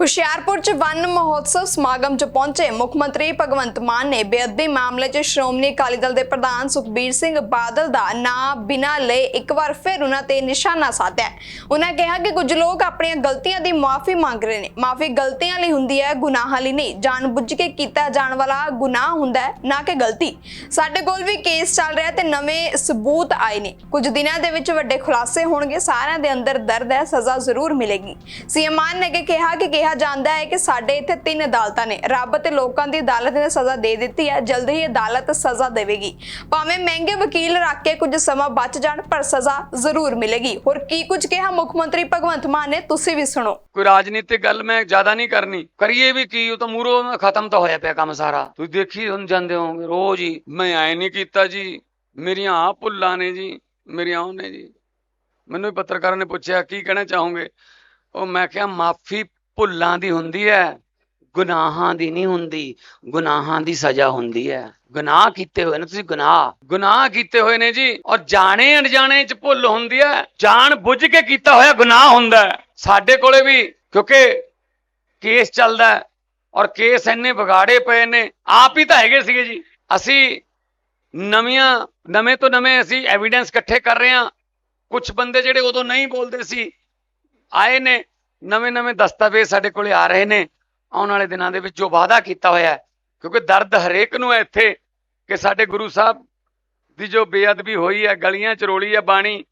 ਹੁਸ਼ਿਆਰਪੁਰ ਚ ਵਨ ਮਹੋਤਸਵ ਸਮਾਗਮ ਚ ਪਹੁੰਚੇ ਮੁੱਖ ਮੰਤਰੀ ਭਗਵੰਤ ਮਾਨ ਨੇ ਬੇਅਦਬੀ ਮਾਮਲੇ ਚ ਸ਼੍ਰੋਮਣੀ ਅਕਾਲੀ ਦਲ ਦੇ ਪ੍ਰਧਾਨ ਸੁਖਬੀਰ ਸਿੰਘ ਬਾਦਲ ਦਾ ਨਾਂ ਬਿਨਾਂ ਲਏ ਇੱਕ ਵਾਰ ਫਿਰ ਉਹਨਾਂ ਤੇ ਨਿਸ਼ਾਨਾ ਸਾਧਿਆ। ਉਹਨਾਂ ਕਿਹਾ ਕਿ ਕੁਝ ਲੋਕ ਆਪਣੀਆਂ ਗਲਤੀਆਂ ਦੀ ਮਾਫੀ ਮੰਗ ਰਹੇ ਨੇ। ਮਾਫੀ ਗਲਤੀਆਂ ਲਈ ਹੁੰਦੀ ਹੈ, ਗੁਨਾਹਾਂ ਲਈ ਨਹੀਂ। ਜਾਣਬੁੱਝ ਕੇ ਕੀਤਾ ਜਾਣ ਵਾਲਾ ਗੁਨਾਹ ਹੁੰਦਾ ਹੈ, ਨਾ ਕਿ ਗਲਤੀ। ਸਾਡੇ ਕੋਲ ਵੀ ਕੇਸ ਚੱਲ ਰਿਹਾ ਤੇ ਨਵੇਂ ਸਬੂਤ ਆਏ ਨੇ। ਕੁਝ ਦਿਨਾਂ ਦੇ ਵਿੱਚ ਵੱਡੇ ਖੁਲਾਸੇ ਹੋਣਗੇ। ਸਾਰਿਆਂ ਦੇ ਅੰਦਰ ਦਰਦ ਹੈ, ਸਜ਼ਾ ਜ਼ਰੂਰ ਮਿਲੇਗੀ। ਸੀਐਮ ਮਾਨ ਨੇ ਕਿਹਾ ਕਿ ਕਿਹਾ ਜਾਂਦਾ ਹੈ ਕਿ ਸਾਡੇ ਇੱਥੇ ਤਿੰਨ ਅਦਾਲਤਾਂ ਨੇ। ਰੱਬ ਤੇ ਲੋਕਾਂ ਦੀ ਅਦਾਲਤ ਨੇ ਸਜ਼ਾ ਦੇ ਦਿੱਤੀ ਹੈ। ਜਲਦ ਹੀ ਅਦਾਲਤ ਸਜ਼ਾ ਦੇਵੇਗੀ। ਭਾਵੇਂ ਮਹਿੰਗੇ ਵਕੀਲ ਰੱਖ ਕੇ ਕੁਝ ਸਮਾਂ ਬਚ ਜਾਣ, ਪਰ ਸਜ਼ਾ ਜ਼ਰੂਰ ਮਿਲੇਗੀ। ਹੋਰ ਕੀ ਕੁਝ ਕਿਹਾ ਮੁੱਖ ਮੰਤਰੀ ਭਗਵੰਤ ਮਾਨ ਨੇ? ਤੁਸੀਂ ਵੀ ਸੁਣੋ। ਕੋਈ ਰਾਜਨੀਤਿਕ ਗੱਲ ਮੈਂ ਜ਼ਿਆਦਾ ਨਹੀਂ ਕਰਨੀ। ਕਰੀਏ ਵੀ ਕੀ? ਉਹ ਤਾਂ ਮੂਰੋਂ ਖਤਮ ਤਾਂ ਹੋਇਆ ਪਿਆ ਕੰਮ ਸਾਰਾ। ਤੁਸੀਂ ਦੇਖੀ ਹੁਣ ਜਾਂਦੇ ਹੋਗੇ ਰੋਜ਼ ਹੀ ਮੈਂ ਐ ਨਹੀਂ ਕੀਤਾ ਜੀ। ਮੇਰੀਆਂ ਆ ਭੁੱਲਾਂ ਨੇ ਜੀ। ਮੇਰੀਆਂ ਉਹ ਨੇ ਜੀ। ਮੈਨੂੰ ਵੀ ਪੱਤਰਕਾਰਾਂ ਨੇ ਪੁੱਛਿਆ, ਕੀ ਕਹਿਣਾ ਚਾਹੋਗੇ? ਉਹ ਮੈਂ ਕਿਹਾ, ਮਾਫੀ ਭੁੱਲਾਂ ਦੀ ਹੁੰਦੀ ਹੈ, ਗੁਨਾਹਾਂ ਦੀ ਨਹੀਂ ਹੁੰਦੀ, ਗੁਨਾਹਾਂ ਦੀ ਸਜ਼ਾ ਹੁੰਦੀ ਹੈ। ਗੁਨਾਹ ਕੀਤੇ ਹੋਏ ਨੇ ਤੁਸੀਂ ਗੁਨਾਹ। ਗੁਨਾਹ ਕੀਤੇ ਹੋਏ ਨੇ ਜੀ, ਔਰ ਜਾਣੇ ਅਣਜਾਣੇ ਚ ਭੁੱਲ ਹੁੰਦੀ ਹੈ, ਜਾਣ ਬੁੱਝ ਕੇ ਕੀਤਾ ਹੋਇਆ ਗੁਨਾਹ ਹੁੰਦਾ ਹੈ। ਸਾਡੇ ਕੋਲੇ ਵੀ, ਕਿਉਂਕਿ ਕੇਸ ਚੱਲਦਾ ਹੈ, ਔਰ ਕੇਸ ਇੰਨੇ ਵਿਗਾੜੇ ਪਏ ਨੇ, ਆਪ ਹੀ ਤਾਂ ਹੈਗੇ ਸੀਗੇ ਜੀ। ਅਸੀਂ ਨਵੀਆਂ, ਨਵੇਂ ਤੋਂ ਨਵੇਂ ਅਸੀਂ ਐਵੀਡੈਂਸ ਇਕੱਠੇ ਕਰ ਰਹੇ ਹਾਂ। ਕੁਝ ਬੰਦੇ ਜਿਹੜੇ ਉਦੋਂ ਨਹੀਂ ਬੋਲਦੇ ਸੀ, ਆਏ ਨੇ ਨਵੇਂ ਨਵੇਂ ਦਸਤਾਵੇਜ਼ ਸਾਡੇ ਕੋਲੇ ਆ ਰਹੇ ਨੇ। ਆਉਣ ਵਾਲੇ ਦਿਨਾਂ ਦੇ ਵਿੱਚ ਜੋ ਵਾਅਦਾ ਕੀਤਾ ਹੋਇਆ ਹੈ, ਕਿਉਂਕਿ ਦਰਦ ਹਰੇਕ ਨੂੰ ਹੈ ਇੱਥੇ ਕਿ ਸਾਡੇ ਗੁਰੂ ਸਾਹਿਬ ਦੀ ਜੋ ਬੇਅਦਬੀ ਹੋਈ ਹੈ, ਗਲੀਆਂ ਚ ਰੋਲੀ ਹੈ, ਬਾਣੀ,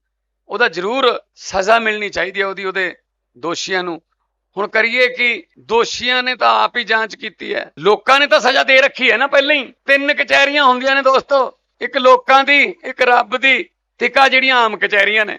ਉਹਦਾ ਜ਼ਰੂਰ ਸਜ਼ਾ ਮਿਲਣੀ ਚਾਹੀਦੀ ਹੈ ਉਹਦੀ, ਉਹਦੇ ਦੋਸ਼ੀਆਂ ਨੂੰ। ਹੁਣ ਕਰੀਏ ਕਿ ਦੋਸ਼ੀਆਂ ਨੇ ਤਾਂ ਆਪ ਹੀ ਜਾਂਚ ਕੀਤੀ ਹੈ। ਲੋਕਾਂ ਨੇ ਤਾਂ ਸਜ਼ਾ ਦੇ ਰੱਖੀ ਹੈ ਨਾ ਪਹਿਲਾਂ ਹੀ। ਤਿੰਨ ਕਚਹਿਰੀਆਂ ਹੁੰਦੀਆਂ ਨੇ ਦੋਸਤੋ। ਇੱਕ ਲੋਕਾਂ ਦੀ, ਇੱਕ ਰੱਬ ਦੀ, ਤੇ ਇੱਕ ਜਿਹੜੀਆਂ ਆਮ ਕਚਹਿਰੀਆਂ ਨੇ।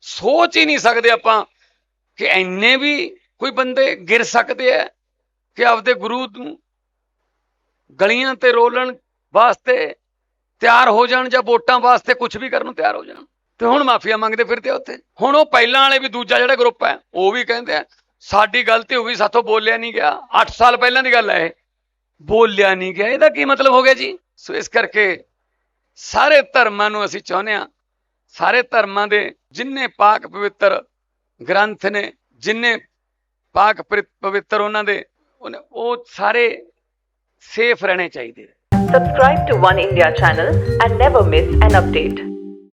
ਸੋਚ ਹੀ ਨਹੀਂ ਸਕਦੇ ਆਪਾਂ ਕਿ ਐਨੇ ਵੀ ਕੋਈ ਬੰਦੇ ਗਿਰ ਸਕਦੇ ਆ ਕਿ ਆਪਦੇ ਗੁਰੂ ਨੂੰ ਗਲੀਆਂ ਤੇ ਰੋਲਣ ਵਾਸਤੇ ਤਿਆਰ ਹੋ ਜਾਣ ਜਾਂ ਵੋਟਾਂ ਵਾਸਤੇ ਕੁਝ ਵੀ ਕਰਨ ਨੂੰ ਤਿਆਰ ਹੋ ਜਾਣ। ਤੇ ਹੁਣ ਮਾਫੀਆ ਮੰਗਦੇ ਫਿਰਦੇ ਆ ਉੱਥੇ। ਹੁਣ ਉਹ ਪਹਿਲਾਂ ਵਾਲੇ ਵੀ ਦੂਜਾ ਜਿਹੜਾ ਗਰੁੱਪ ਹੈ, ਉਹ ਵੀ ਕਹਿੰਦੇ ਆ, ਸਾਡੀ ਗਲਤੀ ਹੋ ਗਈ, ਸਾਥੋਂ ਬੋਲਿਆ ਨਹੀਂ ਗਿਆ। 8 ਸਾਲ ਪਹਿਲਾਂ ਦੀ ਗੱਲ ਹੈ ਇਹ। ਬੋਲਿਆ ਨਹੀਂ ਗਿਆ। ਇਹਦਾ ਕੀ ਮਤਲਬ ਹੋ ਗਿਆ ਜੀ? ਸੋ ਇਸ ਕਰਕੇ ਸਾਰੇ ਧਰਮਾਂ ਨੂੰ ਅਸੀਂ ਚਾਹੁੰਦੇ ਆ ਸਾਰੇ ਧਰਮਾਂ ਦੇ ਜਿੰਨੇ ਪਾਕ ਪਵਿੱਤਰ ਗ੍ਰੰਥ ਨੇ, ਜਿੰਨੇ ਪਾਕ ਪਵਿੱਤਰ ਉਹਨਾਂ ਦੇ ਉਹ ਸਾਰੇ ਸੇਫ ਰਹਿਣੇ ਚਾਹੀਦੇ subscribe to one India channel and never miss an update.